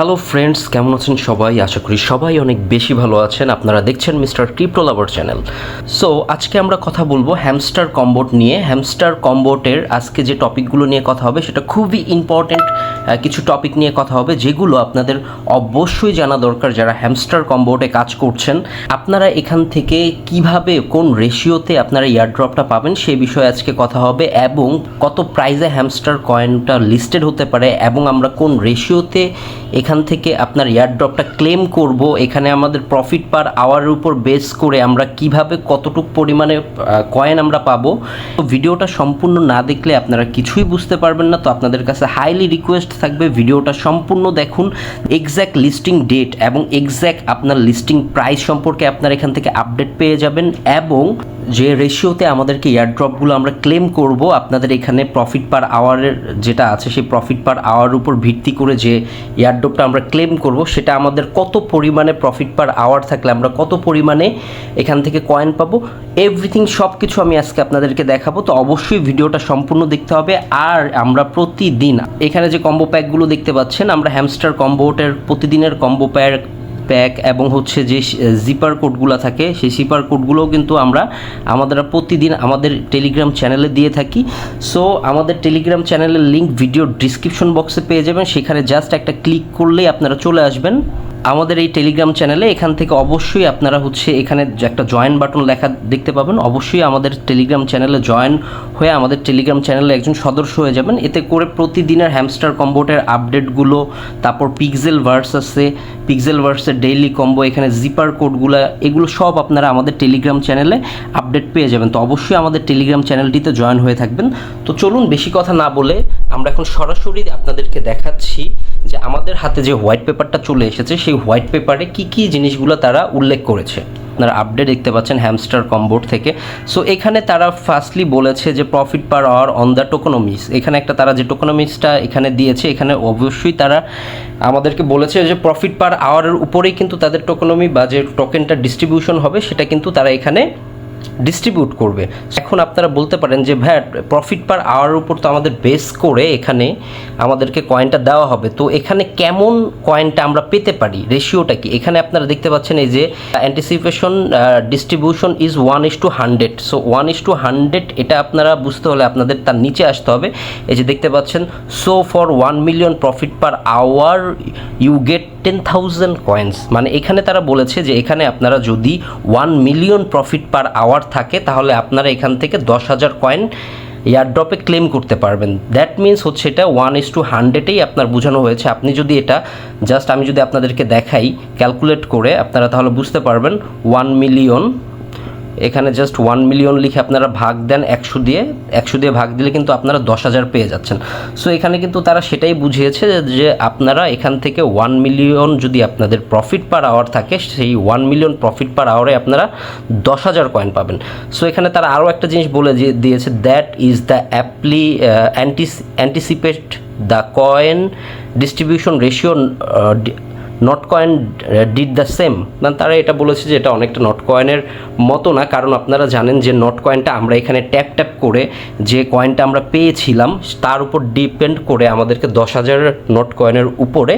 Hello friends কেমন আছেন সবাই? আশা করি সবাই অনেক বেশি ভালো আছেন। আপনারা দেখছেন Mister Crypto Lover channel so আজকে আমরা কথা বলব হ্যামস্টার কম্বোট নিয়ে। হ্যামস্টার কম্বোটের আজকে যে টপিকগুলো নিয়ে কথা হবে, সেটা খুবই ইম্পর্ট্যান্ট কিছু টপিক নিয়ে কথা হবে, যেগুলো আপনাদের অবশ্যই জানা দরকার যারা হ্যামস্টার কম্বোটে কাজ করছেন। আপনারা এখান থেকে কীভাবে, কোন রেশিওতে আপনারা ইয়ারড্রপটা পাবেন সেই বিষয়ে আজকে কথা হবে, এবং কত প্রাইজে হ্যামস্টার কয়েনটা লিস্টেড হতে পারে, এবং আমরা কোন রেশিওতে এখান থেকে আপনার ইয়ারড্রপটা ক্লেম করব, এখানে আমাদের প্রফিট পার আওয়ারের উপর বেস করে আমরা কীভাবে কতটুকু পরিমাণে কয়েন আমরা পাবো। ভিডিওটা সম্পূর্ণ না দেখলে আপনারা কিছুই বুঝতে পারবেন না, তো আপনাদের কাছে হাইলি রিকোয়েস্ট থাকবে, ভিডিওটা সম্পূর্ণ দেখুন এক্স্যাক্ট লিস্টিং ডেট এবং এক্স্যাক্ট আপনার লিস্টিং প্রাইস সম্পর্কে আপনার এখান থেকে আপডেট পেয়ে যাবেন এবং যে রেশিওতে আমাদেরকে এয়ারড্রপগুলো আমরা ক্লেম করব, আপনাদের এখানে প্রফিট পার আওয়ারের যেটা আছে, সেই প্রফিট পার আওয়ার উপর ভিত্তি করে যে এয়ারড্রপটা আমরা ক্লেম করব, সেটা আমাদের কত পরিমাণে প্রফিট পার আওয়ার থাকলে আমরা কত পরিমাণে এখান থেকে কয়েন পাবো এভরিথিং সব কিছু আমি আজকে আপনাদেরকে দেখাবো। তো অবশ্যই ভিডিওটা সম্পূর্ণ দেখতে হবে, আর আমরা প্রতিদিন এখানে যে কম্বো প্যাকগুলো দেখতে পাচ্ছেন, আমরা হ্যামস্টার কম্বোটের প্রতিদিনের কম্বো প্যাক প্যাক এবং হচ্ছে যে জিপার কোডগুলো থাকে, সেই জিপার কোডগুলোও কিন্তু আমরা আমাদের প্রতিদিন আমাদের টেলিগ্রাম চ্যানেলে দিয়ে থাকি। সো আমাদের টেলিগ্রাম চ্যানেলের লিঙ্ক ভিডিও ডিসক্রিপশন বক্সে পেয়ে যাবেন। সেখানে জাস্ট একটা ক্লিক করলেই আপনারা চলে আসবেন। আমাদের এই টেলিগ্রাম চ্যানেলে এখান থেকে অবশ্যই আপনারা হচ্ছে এখানে একটা জয়েন বাটন লেখা দেখতে পাবেন। অবশ্যই আমাদের টেলিগ্রাম চ্যানেলে জয়েন হয়ে আমাদের টেলিগ্রাম চ্যানেলে একজন সদস্য হয়ে যাবেন। এতে করে প্রতিদিনের হ্যামস্টার কম্বোটের আপডেটগুলো তারপর পিক্সেল ভার্স আছে পিক্সেল ভার্সের ডেইলি কম্বো এখানে জিপার কোডগুলো এগুলো সব আপনারা আমাদের টেলিগ্রাম চ্যানেলে আপডেট পেয়ে যাবেন। তো অবশ্যই আমাদের টেলিগ্রাম চ্যানেলটিতে জয়েন হয়ে থাকবেন। তো চলুন বেশি কথা না বলে আমরা এখন সরাসরি আপনাদেরকে দেখাচ্ছি যে আমাদের হাতে যে হোয়াইট পেপারটা চলে এসেছে সেই হোয়াইট পেপারে কি কি জিনিসগুলো তারা উল্লেখ করেছে? আপনারা আপডেট দেখতে পাচ্ছেন হ্যামস্টার কম্বোর্ড থেকে। সো এখানে তারা ফার্স্টলি বলেছে যে profit per hour on the tokenomics এখানে একটা তারা যে টোকোনমিক্সটা এখানে দিয়েছে, এখানে অবশ্যই তারা আমাদেরকে বলেছে যে প্রফিট পার আওয়ারের উপরেই কিন্তু তাদের টোকোনমি বা যে টোকেনটা ডিস্ট্রিবিউশন হবে, সেটা কিন্তু তারা এখানে ডিস্ট্রিবিউট করবে। এখন আপনারা বলতে পারেন যে ভ্যাট প্রফিট পার আওয়ার উপর তো আমাদের বেস করে এখানে আমাদেরকে কয়েনটা দেওয়া হবে। তো এখানে কেমন কয়েনটা আমরা পেতে পারি? রেশিওটা কি? এখানে আপনারা দেখতে পাচ্ছেন এই যে anticipation distribution is one is to hundred so one is to hundred এটা আপনারা বুঝতে হলে আপনাদের তার নিচে আসতে হবে। এই যে দেখতে পাচ্ছেন so for one million profit per hour you get ten thousand coins মানে এখানে তারা বলেছে যে, এখানে আপনারা যদি one million profit per hour থাকে, তাহলে আপনারা এখান থেকে দশ হাজার কয়েন এয়ারড্রপে ক্লেম করতে পারবেন। দ্যাট মিন্স হচ্ছে এটা ওয়ান ইস টু হান্ড্রেডেই আপনার বোঝানো হয়েছে। আপনি যদি এটা জাস্ট আমি যদি আপনাদেরকে দেখাই ক্যালকুলেট করে আপনারা তাহলে বুঝতে পারবেন ওয়ান মিলিয়ন এখানে জাস্ট ওয়ান মিলিয়ন লিখে আপনারা ভাগ দেন একশো দিয়ে একশো দিয়ে ভাগ দিলে কিন্তু আপনারা দশ হাজার পেয়ে যাচ্ছেন। সো এখানে কিন্তু তারা সেটাই বুঝিয়েছে যে আপনারা এখান থেকে ওয়ান মিলিয়ন যদি আপনাদের প্রফিট পার আওয়ার থাকে, সেই ওয়ান মিলিয়ন প্রফিট পার আওয়ারে আপনারা দশ হাজার কয়েন পাবেন। সো এখানে তারা আরও একটা জিনিস বলে দিয়েছে that is the apply antis anticipate the coin distribution ratio not coin did the same না, তারা এটা বলেছে যে এটা অনেকটা নট কয়েনের মতো না, কারণ আপনারা জানেন যে নট কয়েনটা আমরা এখানে ট্যাপ ট্যাপ করে যে কয়েনটা আমরা পেয়েছিলাম, তার উপর ডিপেন্ড করে আমাদেরকে দশ হাজার নট কয়েনের উপরে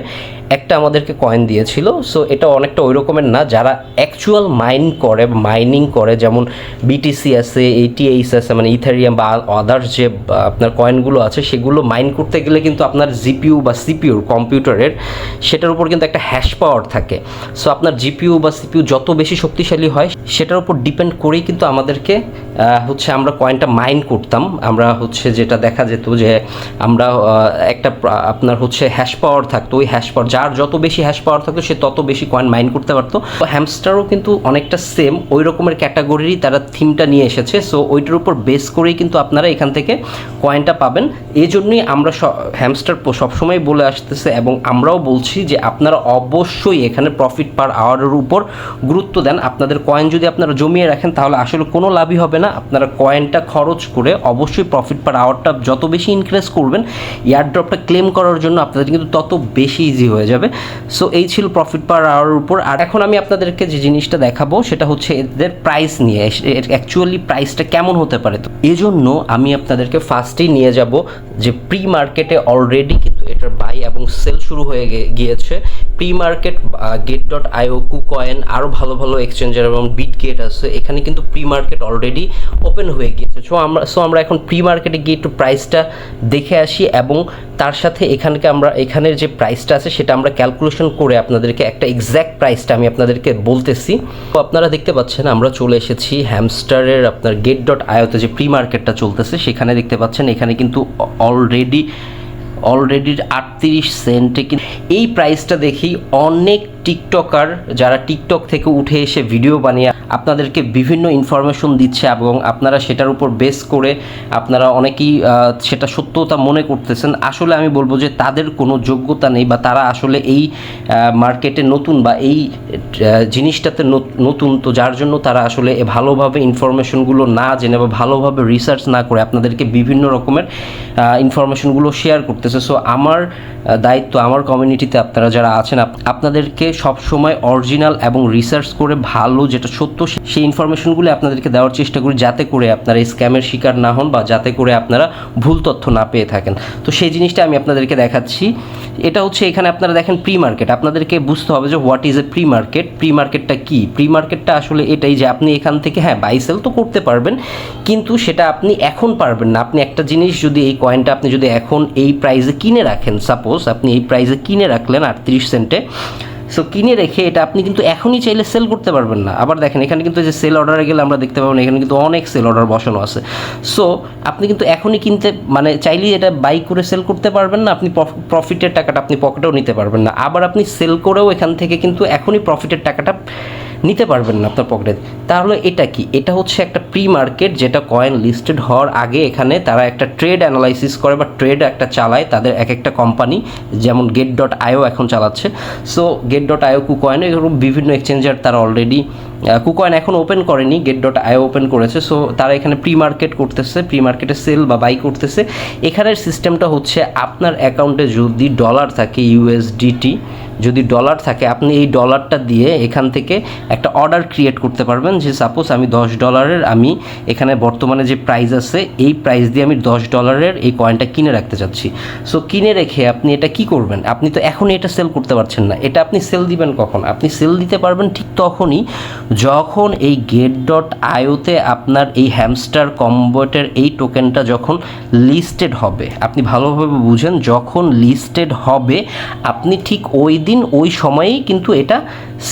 একটা আমাদেরকে কয়েন দিয়েছিল সো এটা অনেকটা ওই রকমের না, যারা অ্যাকচুয়াল মাইন করে মাইনিং করে, যেমন বিটিসি আছে এটিএইস আছে মানে ইথারিয়াম বা আদার্স যে আপনার কয়েনগুলো আছে, সেগুলো মাইন করতে গেলে কিন্তু আপনার জিপিউ বা সিপিউর কম্পিউটারের সেটার উপর কিন্তু একটা হ্যাশ পাওয়ার থাকে। সো আপনার জিপিউ বা সিপিউ যত বেশি শক্তিশালী হয় সেটার উপর ডিপেন্ড করেই কিন্তু আমাদেরকে হচ্ছে আমরা কয়েনটা মাইন করতাম। আমরা হচ্ছে যেটা দেখা যেত যে আমরা একটা আপনার হচ্ছে হ্যাশ পাওয়ার থাকতো। ওই হ্যাশ পাওয়ার যার যত বেশি হ্যাশ পাওয়ার থাকতো, সে তত বেশি কয়েন মাইন করতে পারতো। তো হ্যামস্টারও কিন্তু অনেকটা সেম ওই রকমের ক্যাটাগরিরই তারা থিমটা নিয়ে এসেছে। সো ওইটার উপর বেস করেই কিন্তু আপনারা এখান থেকে কয়েনটা পাবেন। এই জন্যই আমরা হ্যামস্টার সবসময় বলে আসতেছে এবং আমরাও বলছি যে আপনারা অবশ্যই এখানে প্রফিট পার আওয়ারের উপর গুরুত্ব দেন। আপনাদের কয়েন যদি আপনারা জমিয়ে রাখেন, তাহলে আসলে কোনো লাভই হবে না। আপনারা কয়েনটা খরচ করে অবশ্যই প্রফিট পার আওয়ারটা যত বেশি ইনক্রিজ করবেন এয়ারড্রপটা ক্লেম করার জন্য আপনাদের কিন্তু তত বেশি ইজি হয়ে যাবে। সো এই ছিল প্রফিট পার আওয়ারের উপর। আর এখন আমি আপনাদেরকে যে জিনিসটা দেখাবো, সেটা হচ্ছে এদের প্রাইস নিয়ে। এর অ্যাকচুয়ালি প্রাইসটা কেমন হতে পারে তো? এজন্য আমি আপনাদেরকে ফার্স্টেই নিয়ে যাব যে প্রি মার্কেটে অলরেডি কিন্তু এটার এবং সেল শুরু হয়ে গিয়েছে। Pre market Gate dot io KuCoin আরও ভালো ভালো এক্সচেঞ্জার এবং বিট গেট আছে। এখানে কিন্তু প্রি মার্কেট অলরেডি ওপেন হয়ে গিয়েছে। সো আমরা সো আমরা এখন প্রি মার্কেটে গিয়ে একটু প্রাইসটা দেখে আসি এবং তার সাথে এখানকে আমরা, এখানের যে প্রাইসটা আছে সেটা আমরা ক্যালকুলেশন করে আপনাদেরকে একটা এক্স্যাক্ট প্রাইসটা আমি আপনাদেরকে বলতেছি। তো আপনারা দেখতে পাচ্ছেন, আমরা চলে এসেছি হ্যামস্টারের আপনার গেট ডট আয়োতে যে প্রি মার্কেটটা চলতেছে, সেখানে দেখতে পাচ্ছেন এখানে কিন্তু অলরেডি অলরেডি আটত্রিশ সেন্টে এই প্রাইসটা দেখেই অনেক টিকটকার যারা টিকটক থেকে উঠে এসে ভিডিও বানিয়ে আপনাদেরকে বিভিন্ন ইনফরমেশন দিচ্ছে এবং আপনারা সেটার উপর বেস করে আপনারা অনেকেই সেটা সত্যতা মনে করতেছেন। আসলে আমি বলব যে তাদের কোনো যোগ্যতা নেই বা তারা আসলে এই মার্কেটে নতুন বা এই জিনিসটাতে নত- নতুন। তো যার জন্য তারা আসলে ভালোভাবে ইনফরমেশনগুলো না জেনে বা ভালোভাবে রিসার্চ না করে আপনাদেরকে বিভিন্ন রকমের ইনফরমেশনগুলো শেয়ার করতেছে। সো আমার দায়িত্ব, আমার কমিউনিটিতে আপনারা যারা আছেন আপনাদেরকে সবসময় অরিজিনাল এবং রিসার্চ করে ভালো যেটা সত্য সেই ইনফরমেশনগুলো আপনাদেরকে দেওয়ার চেষ্টা করি যাতে করে আপনারা স্ক্যামের শিকার না হন বা যাতে করে আপনারা ভুল তথ্য না পেয়ে থাকেন। তো সেই জিনিসটা আমি আপনাদেরকে দেখাচ্ছি। এটা হচ্ছে এখানে আপনারা দেখেন প্রি মার্কেট আপনাদেরকে বুঝতে হবে যে what is a pre market pre মার্কেটটা কি? প্রি মার্কেটটা আসলে এটাই যে আপনি এখান থেকে হ্যাঁ বাই সেল তো করতে পারবেন, কিন্তু সেটা আপনি এখন পারবেন না। আপনি একটা জিনিস যদি এই কয়েনটা আপনি যদি এখন এই প্রাইসে কিনে রাখেন সাপোজ আপনি এই প্রাইসে কিনে রাখলেন আটত্রিশ সেন্টে সো কিনে রেখে এটা আপনি কিন্তু এখনই চাইলে সেল করতে পারবেন না। আবার দেখেন, এখানে কিন্তু যে সেল অর্ডারে গেলে আমরা দেখতে পাবেন এখানে কিন্তু অনেক সেল অর্ডার বসানো আছে। সো আপনি কিন্তু এখনই কিনতে মানে চাইলেই এটা বাই করে সেল করতে পারবেন না, আপনি প্রফিটের টাকাটা আপনি পকেটেও নিতে পারবেন না। আবার আপনি সেল করেও এখান থেকে কিন্তু এখনই প্রফিটের টাকাটা নিতে পারবেন না আপনার পকেটে। তাহলে এটা কি? এটা হচ্ছে একটা প্রি মার্কেট যেটা কয়েন লিস্টেড হওয়ার আগে এখানে তারা একটা ট্রেড অ্যানালাইসিস করে বা ট্রেড একটা চালায় তাদের এক একটা কোম্পানি যেমন গেট ডট আইও এখন চালাচ্ছে। So Gate dot io KuCoin এরকম বিভিন্ন এক্সচেঞ্জার তারা অলরেডি কুকয়েন এখন ওপেন করেনি গেট ডট আইও ওপেন করেছে। সো তারা এখানে প্রি মার্কেট করতেছে প্রি মার্কেটে সেল বা বাই করতেছে। এখানের সিস্টেমটা হচ্ছে আপনার অ্যাকাউন্টে যদি ডলার থাকে ইউএসডিটি যদি ডলার থাকে, আপনি এই ডলারটা দিয়ে এখান থেকে একটা অর্ডার ক্রিয়েট করতে পারবেন। যে সাপোজ আমি দশ ডলারের আমি এখানে বর্তমানে যে প্রাইস আছে, এই প্রাইস দিয়ে আমি দশ ডলারের এই কয়েনটা কিনে রাখতে চাচ্ছি। সো কিনে রেখে আপনি এটা কি করবেন? আপনি তো এখনই এটা সেল করতে পারছেন না। এটা আপনি সেল দিবেন কখন? আপনি সেল দিতে পারবেন ঠিক তখনই যখন এই গেট ডট আয়োতে আপনার এই হ্যামস্টার কম্বোটের এই টোকেনটা যখন লিস্টেড হবে। আপনি ভালোভাবে বুঝেন, যখন লিস্টেড হবে, আপনি ঠিক ওই দিন ওই সময়েই কিন্তু এটা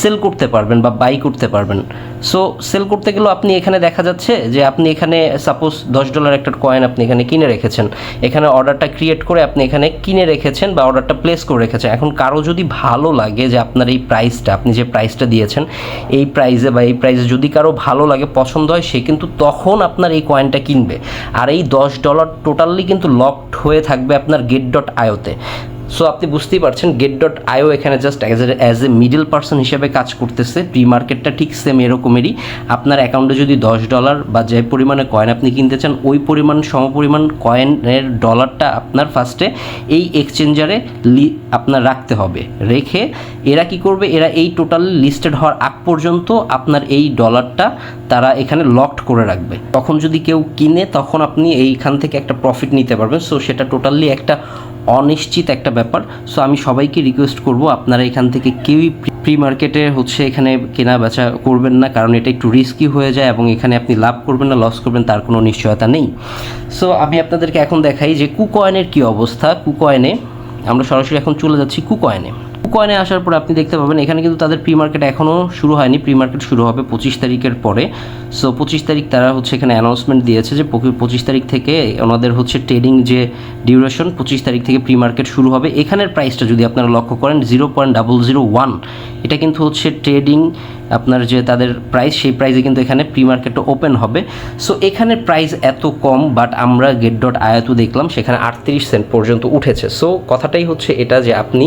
সেল করতে পারবেন বা বাই করতে পারবেন। সো সেল করতে গেলেও আপনি এখানে দেখা যাচ্ছে যে আপনি এখানে সাপোজ দশ ডলার একটা কয়েন আপনি এখানে কিনে রেখেছেন। এখানে অর্ডারটা ক্রিয়েট করে আপনি এখানে কিনে রেখেছেন বা অর্ডারটা প্লেস করে রেখেছেন। এখন কারও যদি ভালো লাগে যে আপনার এই প্রাইসটা আপনি যে প্রাইসটা দিয়েছেন, এই প্রাইসে বা এই প্রাইসে যদি কারও ভালো লাগে, পছন্দ হয়, সে কিন্তু তখন আপনার এই কয়েনটা কিনবে। আর এই দশ ডলার টোটালি কিন্তু লকড হয়ে থাকবে আপনার গেট ডট আয়োতে সো আপনি বুঝতেই পারছেন গেট ডট আইও এখানে just as as a middle person হিসেবে কাজ করতেছে। প্রি মার্কেটটা ঠিক সেম এরকমেরই। আপনার অ্যাকাউন্টে যদি দশ ডলার বা যে পরিমাণে কয়েন আপনি কিনতে চান, ওই পরিমাণ, সমপরিমাণ কয়েনের ডলারটা আপনার ফার্স্টে এই এক্সচেঞ্জারে লি, আপনার রাখতে হবে। রেখে এরা কি করবে? এরা এই টোটাল লিস্টেড হওয়ার আগ পর্যন্ত আপনার এই ডলারটা তারা এখানে লকড করে রাখবে। তখন যদি কেউ কিনে, তখন আপনি এইখান থেকে একটা প্রফিট নিতে পারবেন। সো সেটা টোটালি একটা অনিশ্চিত একটা ব্যাপার। সো আমি সবাইকে রিকোয়েস্ট করব, আপনারা এখান থেকে কেউই প্রি মার্কেটে হচ্ছে এখানে কেনা বেচা করবেন না, কারণ এটা একটু রিস্কি হয়ে যায় এবং এখানে আপনি লাভ করবেন না লস করবেন, তার কোনো নিশ্চয়তা নেই। সো আমি আপনাদেরকে এখন দেখাই যে কুকয়েনের কি অবস্থা। কুকয়েনে আমরা সরাসরি এখন চলে যাচ্ছি কুকয়েনে কুকয়েনে আসার পর আপনি দেখতে পাবেন, এখানে কিন্তু তাদের প্রি মার্কেট এখনও শুরু হয়নি। প্রি মার্কেট শুরু হবে পঁচিশ তারিখের পরে। সো পঁচিশ তারিখ তারা হচ্ছে এখানে অ্যানাউন্সমেন্ট দিয়েছে যে পঁচিশ তারিখ থেকে ওনাদের হচ্ছে ট্রেডিং যে ডিউরেশন পঁচিশ তারিখ থেকে প্রি মার্কেট শুরু হবে। এখানের প্রাইসটা যদি আপনারা লক্ষ্য করেন zero point double zero one এটা কিন্তু হচ্ছে ট্রেডিং আপনার যে তাদের প্রাইস সেই প্রাইসে কিন্তু এখানে প্রি মার্কেটটা ওপেন হবে। সো এখানে প্রাইস এত কম বাট আমরা গেট ডট আয়াতু দেখলাম, সেখানে আটত্রিশ সেন্ট পর্যন্ত উঠেছে। সো কথাটাই হচ্ছে এটা যে আপনি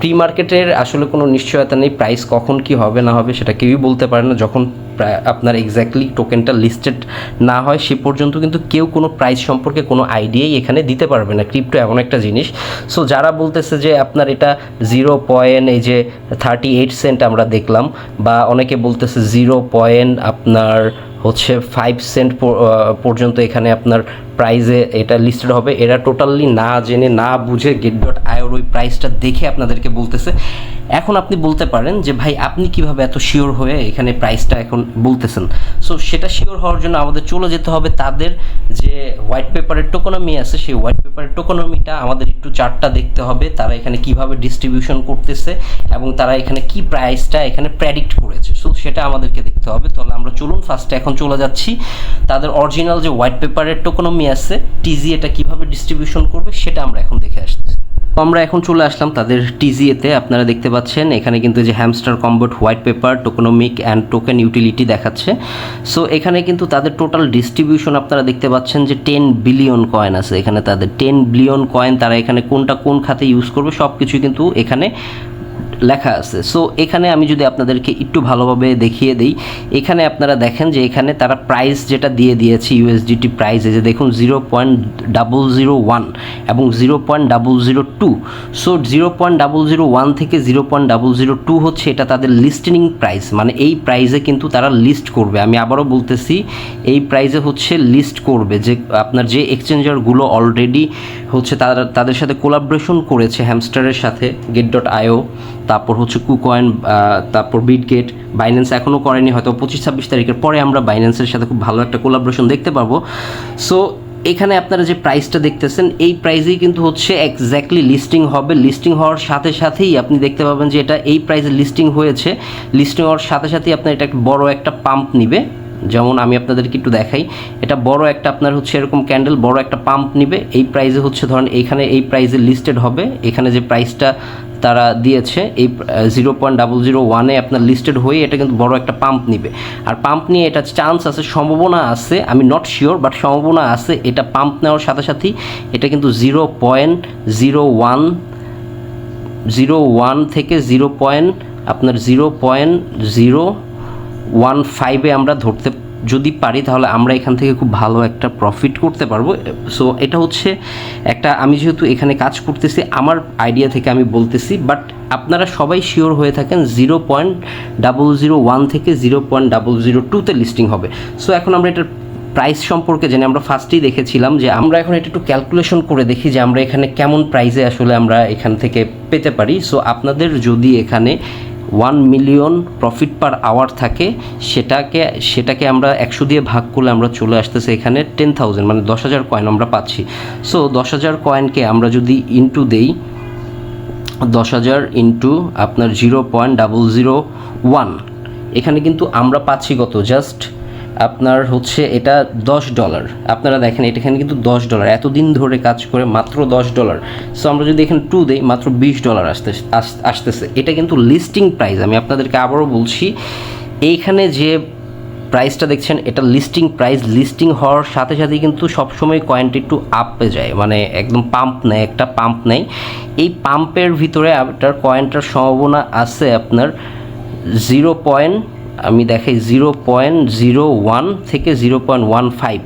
প্রি মার্কেটের আসলে কোনো নিশ্চয়তা নেই প্রাইস কখন কি হবে না হবে সেটা কেউই বলতে পারে না। যখন আপনার এক্স্যাক্টলি টোকেনটা লিস্টেড না হয়, সে পর্যন্ত কিন্তু কেউ কোনো প্রাইস সম্পর্কে কোনো আইডিয়াই এখানে দিতে পারবে না। ক্রিপ্টো এমন একটা জিনিস। সো যারা বলতেছে যে আপনার এটা জিরো পয়েন্ট এই যে থার্টি এইট সেন্ট আমরা দেখলাম, বা অনেকে বলতেছে জিরো পয়েন্ট আপনার হচ্ছে ফাইভ সেন্ট পর্যন্ত এখানে আপনার প্রাইজে এটা লিস্টেড হবে। এরা টোটালি না জেনে, না বুঝে গেট ডট আয়োর ওই প্রাইসটা দেখে আপনাদেরকে বলতেছে। এখন আপনি বলতে পারেন যে, ভাই, আপনি কীভাবে এত শিওর হয়ে এখানে প্রাইসটা এখন বলতেছেন? সো সেটা শিওর হওয়ার জন্য আমাদের চলে যেতে হবে তাদের যে হোয়াইট পেপারের টোকোনমি আছে, সেই হোয়াইট পেপারের টোকোনমিটা আমাদের একটু চার্টটা দেখতে হবে, তারা এখানে কীভাবে ডিস্ট্রিবিউশন করতেছে এবং তারা এখানে কি প্রাইসটা এখানে প্রেডিক্ট করেছে। সো সেটা আমাদেরকে দেখতে হবে। তাহলে আমরা চলুন ফার্স্টে এখন চলে যাচ্ছি। তাদের অরিজিনাল যে হোয়াইট পেপারের টোকোনমি আছে টিজি এটা কীভাবে ডিস্ট্রিবিউশন করবে, সেটা আমরা এখন দেখে আসতেছি। আমরা এখন চলে আসলাম তাদের টিজিএতে আপনারা দেখতে পাচ্ছেন, এখানে কিন্তু যে Hamster Kombat white paper tokenomic and token utility দেখাচ্ছে। সো এখানে কিন্তু তাদের টোটাল ডিস্ট্রিবিউশন আপনারা দেখতে পাচ্ছেন যে টেন বিলিয়ন কয়েন আছে। এখানে তাদের টেন বিলিয়ন কয়েন তারা এখানে কোনটা কোন খাতে ইউজ করবে সব কিছু কিন্তু এখানে লেখা আছে। সো এখানে আমি যদি আপনাদেরকে একটু ভালোভাবে দেখিয়ে দিই, এখানে আপনারা দেখেন যে এখানে তারা প্রাইস যেটা দিয়ে দিয়েছে ইউএসডিটি প্রাইস যে দেখুন zero point double zero one এবং zero point double zero two so zero point double zero one থেকে zero point double zero two হচ্ছে এটা তাদের লিস্টিং প্রাইস মানে এই প্রাইসে কিন্তু তারা লিস্ট করবে। আমি আবারও বলতেছি, এই প্রাইসে হচ্ছে লিস্ট করবে যে আপনার যে এক্সচেঞ্জারগুলো অলরেডি হচ্ছে তারা, তাদের সাথে কোলাবরেশন করেছে হ্যামস্টারের সাথে গেট ডট আইও তারপর হচ্ছে কুকয়েন তারপর বিটগেট বাইন্যান্স এখনও করেনি, হয়তো পঁচিশ ছাব্বিশ তারিখের পরে আমরা বাইন্যান্সের সাথে খুব ভালো একটা কোলাবরেশন দেখতে পারব। সো এখানে আপনারা যে প্রাইসটা দেখতেছেন, এই প্রাইসেই কিন্তু হচ্ছে এক্স্যাক্টলি লিস্টিং হবে। লিস্টিং হওয়ার সাথে সাথেই আপনি দেখতে পাবেন যে এটা এই প্রাইসে লিস্টিং হয়েছে। লিস্টিং হওয়ার সাথে সাথেই আপনার এটা একটা বড় একটা পাম্প নিবে। যেমন আমি আপনাদেরকে একটু দেখাই, এটা বড় একটা আপনার হচ্ছে এরকম ক্যান্ডেল বড় একটা পাম্প নিবে। এই প্রাইসে হচ্ছে ধরেন এইখানে এই প্রাইসে লিস্টেড হবে। এখানে যে প্রাইসটা তারা দিয়েছে, এই জিরো পয়েন্ট ডাবল জিরো ওয়ানে আপনার লিস্টেড হয়ে এটা কিন্তু বড় একটা পাম্প নিবে। আর পাম্প নিয়ে এটা চান্স আছে, সম্ভাবনা আছে, আমি নট শিওর বাট সম্ভাবনা আছে, এটা পাম্প নেওয়ার সাথে সাথেই এটা কিন্তু zero point zero one zero one থেকে জিরো পয়েন্ট আপনার জিরো পয়েন্ট জিরো ওয়ান ফাইভে আমরা ধরতে যদি পারি তাহলে আমরা এখান থেকে খুব ভালো একটা প্রফিট করতে পারব। সো এটা হচ্ছে একটা আমি যেহেতু এখানে কাজ করতেছি, আমার আইডিয়া থেকে আমি বলতেছি বাট আপনারা সবাই শিওর হয়ে থাকেন zero point double zero one থেকে জিরো পয়েন্ট ডাবল জিরো টুতে লিস্টিং হবে। সো এখন আমরা এটার প্রাইস সম্পর্কে জেনে আমরা ফার্স্টেই দেখেছিলাম যে আমরা এখন এটা একটু ক্যালকুলেশন করে দেখি যে আমরা এখানে কেমন প্রাইসে আসলে আমরা এখান থেকে পেতে পারি। সো আপনাদের যদি এখানে one million profit per hour থাকে, সেটাকে সেটাকে আমরা একশো দিয়ে ভাগ করলে আমরা চলে আসতেছি এখানে টেন থাউজেন্ড মানে দশ হাজার কয়েন আমরা পাচ্ছি। সো দশ হাজার কয়েনকে আমরা যদি ইনটু দেই, দশ হাজার ইন্টু আপনার zero point double zero one এখানে কিন্তু আমরা পাচ্ছি কত? জাস্ট আপনার হচ্ছে এটা দশ ডলার। আপনারা দেখেন এটা এখানে কিন্তু দশ ডলার। এতদিন ধরে কাজ করে মাত্র দশ ডলার। সো আমরা যদি এখানে টু দেই, মাত্র বিশ ডলার আসতে আসতেছে। এটা কিন্তু লিস্টিং প্রাইস আমি আপনাদেরকে আবারও বলছি, এইখানে যে প্রাইসটা দেখছেন, এটা লিস্টিং প্রাইস লিস্টিং হওয়ার সাথে সাথে কিন্তু সবসময় কয়েনটি একটু আপে যায়। মানে একদম পাম্প নেয়, একটা পাম্প নেয়। এই পাম্পের ভিতরে আপনার কয়েনটার সম্ভাবনা আছে আপনার জিরো পয়েন্ট আমি দেখাই জিরো পয়েন্ট জিরো ওয়ান থেকে zero point one five.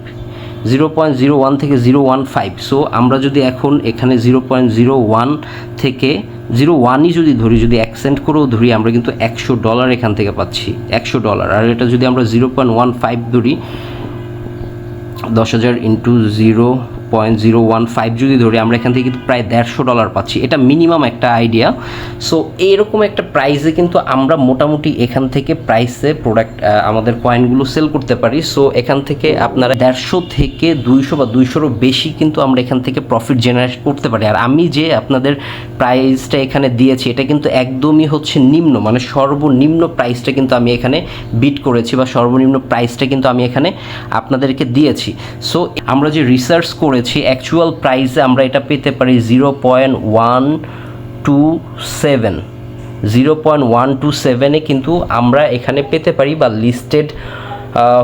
Zero point zero one থেকে জিরো ওয়ান ফাইভ। সো আমরা যদি এখন এখানে জিরো পয়েন্ট জিরো ওয়ান থেকে জিরো ওয়ানই যদি ধরি, যদি অ্যাকসেন্ট করেও ধরি, আমরা কিন্তু একশো ডলার এখান থেকে পাচ্ছি। একশো ডলার। আর এটা যদি আমরা জিরো পয়েন্ট ওয়ান ফাইভ ধরি, দশ হাজার into zero point zero one five যদি ধরি, আমরা এখান থেকে কিন্তু প্রায় দেড়শো ডলার পাচ্ছি। এটা মিনিমাম একটা আইডিয়া সো এইরকম একটা প্রাইসে কিন্তু আমরা মোটামুটি এখান থেকে প্রাইসে প্রোডাক্ট আমাদের কয়েনগুলো সেল করতে পারি। সো এখান থেকে আপনারা দেড়শো থেকে দুইশো বা দুইশোরও বেশি কিন্তু আমরা এখান থেকে প্রফিট জেনারেট করতে পারি। আর আমি যে আপনাদের প্রাইসটা এখানে দিয়েছি, এটা কিন্তু একদমই হচ্ছে নিম্ন। মানে সর্বনিম্ন প্রাইসটা কিন্তু আমি এখানে বিট করেছি বা সর্বনিম্ন প্রাইসটা কিন্তু আমি এখানে আপনাদেরকে দিয়েছি। সো আমরা যে রিসার্চ করেছি অ্যাকচুয়াল প্রাইসে আমরা এটা পেতে পারি zero point one two seven zero point one two সেভেনে কিন্তু আমরা এখানে পেতে পারি বা লিস্টেড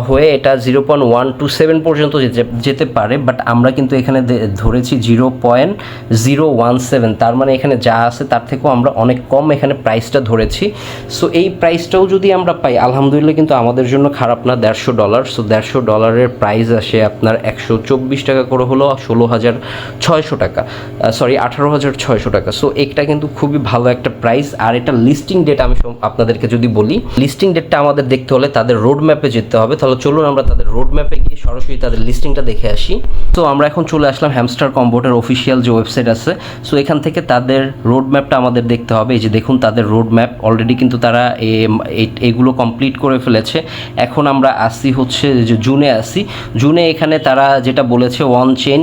হয়ে এটা zero point one two seven পর্যন্ত যেতে- পারে বাট আমরা কিন্তু এখানে ধরেছি zero point zero one seven তার মানে এখানে যা আছে তার থেকেও আমরা অনেক কম এখানে প্রাইসটা ধরেছি। সো এই প্রাইসটাও যদি আমরা পাই, আলহামদুলিল্লাহ কিন্তু আমাদের জন্য খারাপ না, দেড়শো ডলার সো দেড়শো ডলারের প্রাইস আসে আপনার একশো চব্বিশ টাকা করে হলো ষোলো হাজার ছয়শো টাকা। সরি আঠারো হাজার ছয়শো টাকা। সো এটা কিন্তু খুবই ভালো একটা প্রাইস আর এটা লিস্টিং ডেট আমি আপনাদেরকে যদি বলি লিস্টিং ডেটটা আমাদের দেখতে হলে তাদের রোড ম্যাপে যেতে হবে। তাহলে চলুন আমরা তাদের রোড ম্যাপে গিয়ে সরাসরি তাদের লিস্টিংটা দেখে আসি। তো আমরা এখন চলে আসলাম হ্যামস্টার কম্বোটের অফিসিয়াল যে ওয়েবসাইট আছে সো এখান থেকে তাদের রোড ম্যাপটা আমাদের দেখতে হবে। এই যে দেখুন, তাদের রোড ম্যাপ অলরেডি কিন্তু তারা এগুলো কমপ্লিট করে ফেলেছে। এখন আমরা আসি হচ্ছে যে জুনে আসি। জুনে এখানে তারা যেটা বলেছে one chain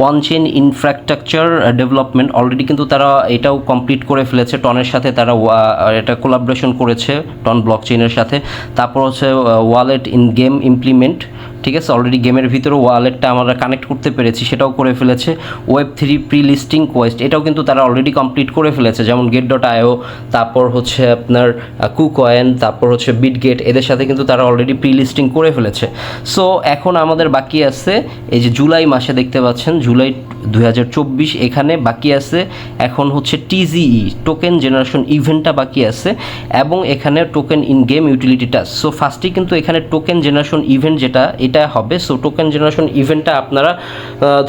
one chain infrastructure development already কিন্তু তারা এটাও কমপ্লিট করে ফেলেছে টনের সাথে। তারা এটা কোলাবরেশন করেছে টন ব্লক চেইনের সাথে। তারপর হচ্ছে ওয়ালেট ইন গেম ইমপ্লিমেন্ট ঠিক আছে? অলরেডি গেমের ভিতরে ওয়ালেটটা আমরা কানেক্ট করতে পেরেছি, সেটাও করে ফেলেছে। Web three pre listing quest এটাও কিন্তু তারা অলরেডি কমপ্লিট করে ফেলেছে। যেমন গেট ডট আয়ো তারপর হচ্ছে আপনার কুকয়েন তারপর হচ্ছে বিটগেট এদের সাথে কিন্তু তারা অলরেডি প্রি লিস্টিং করে ফেলেছে। সো এখন আমাদের বাকি আছে, এই যে জুলাই মাসে দেখতে পাচ্ছেন, জুলাই দু হাজার চব্বিশ এখানে বাকি আছে। এখন হচ্ছে টিজিই, টোকেন জেনারেশন ইভেন্টটা বাকি আছে এবং এখানে টোকেন ইন গেম ইউটিলিটিটা। সো ফার্স্টে কিন্তু এখানে টোকেন জেনারেশন ইভেন্ট যেটা, এটা হবে। সো টোকেন জেনারেশন ইভেন্টটা আপনারা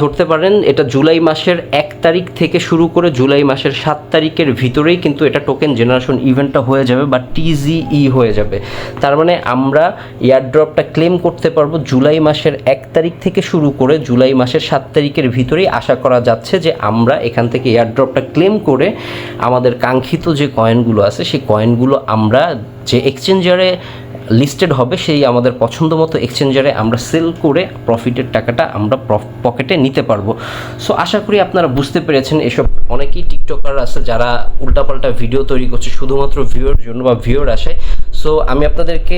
ধরতে পারেন, এটা জুলাই মাসের এক তারিখ থেকে শুরু করে জুলাই মাসের সাত তারিখের ভিতরেই কিন্তু এটা টোকেন জেনারেশন ইভেন্টটা হয়ে যাবে বা টিজিই হয়ে যাবে। তার মানে আমরা এয়ারড্রপটা ক্লেম করতে পারব জুলাই মাসের এক তারিখ থেকে শুরু করে জুলাই মাসের সাত তারিখের ভিতরেই। আশা করা যাচ্ছে যে আমরা এখান থেকে এয়ারড্রপটা ক্লেম করে আমাদের কাঙ্ক্ষিত যে কয়েনগুলো আছে, সেই কয়েনগুলো আমরা যে এক্সচেঞ্জারে লিস্টেড হবে, সেই আমাদের পছন্দ মতো এক্সচেঞ্জারে আমরা সেল করে প্রফিটের টাকাটা আমরা পকেটে নিতে পারব। সো আশা করি আপনারা বুঝতে পেরেছেন এসব অনেকেই টিকটকার আছে যারা উল্টাপাল্টা ভিডিও তৈরি করছে, শুধুমাত্র ভিউর জন্য বা ভিউর আশায় সো আমি আপনাদেরকে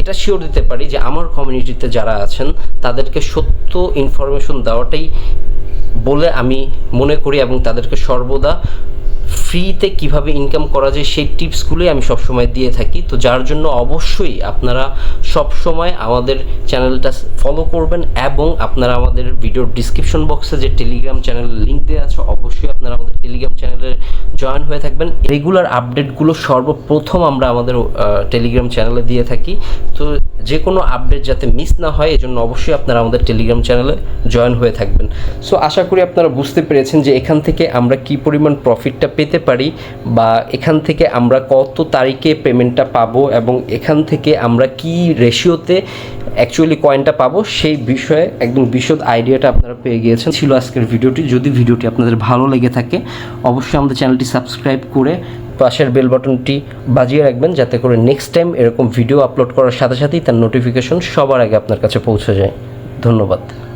এটা শিওর দিতে পারি যে আমার কমিউনিটিতে যারা আছেন, তাদেরকে সত্য ইনফরমেশন দেওয়াটাই বলে আমি মনে করি এবং তাদেরকে সর্বদা ফ্রিতে কীভাবে ইনকাম করা যায় সেই টিপসগুলোই আমি সবসময় দিয়ে থাকি। তো যার জন্য অবশ্যই আপনারা সবসময় আমাদের চ্যানেলটা ফলো করবেন এবং আপনারা আমাদের ভিডিওর ডিসক্রিপশন বক্সে যে টেলিগ্রাম চ্যানেল লিঙ্ক দেওয়া আছে, অবশ্যই আপনারা আমাদের টেলিগ্রাম চ্যানেলে জয়েন হয়ে থাকবেন। রেগুলার আপডেটগুলো সর্বপ্রথম আমরা আমাদের টেলিগ্রাম চ্যানেলে দিয়ে থাকি। তো যে কোনো আপডেট যাতে মিস না হয়, এজন্য অবশ্যই আপনারা আমাদের টেলিগ্রাম চ্যানেলে জয়েন হয়ে থাকবেন। সো আশা করি আপনারা বুঝতে পেরেছেন যে এখান থেকে আমরা কি পরিমাণ প্রফিটটা পেতে পারি বা এখান থেকে আমরা কত তারিখে পেমেন্টটা পাবো এবং এখান থেকে আমরা কি রেশিওতে অ্যাকচুয়ালি কয়েনটা পাবো সেই বিষয়ে একদম বিশদ আইডিয়াটা আপনারা পেয়ে গিয়েছেন। ছিল আজকের ভিডিওটি। যদি ভিডিওটি আপনাদের ভালো লেগে থাকে, অবশ্যই আমাদের চ্যানেলটি সাবস্ক্রাইব করে পাশের বেল বাটনটি বাজিয়ে রাখবেন যাতে করে নেক্সট টাইম এরকম ভিডিও আপলোড করার সাথে সাথেই তার নোটিফিকেশন সবার আগে আপনার কাছে পৌঁছে যায়। ধন্যবাদ।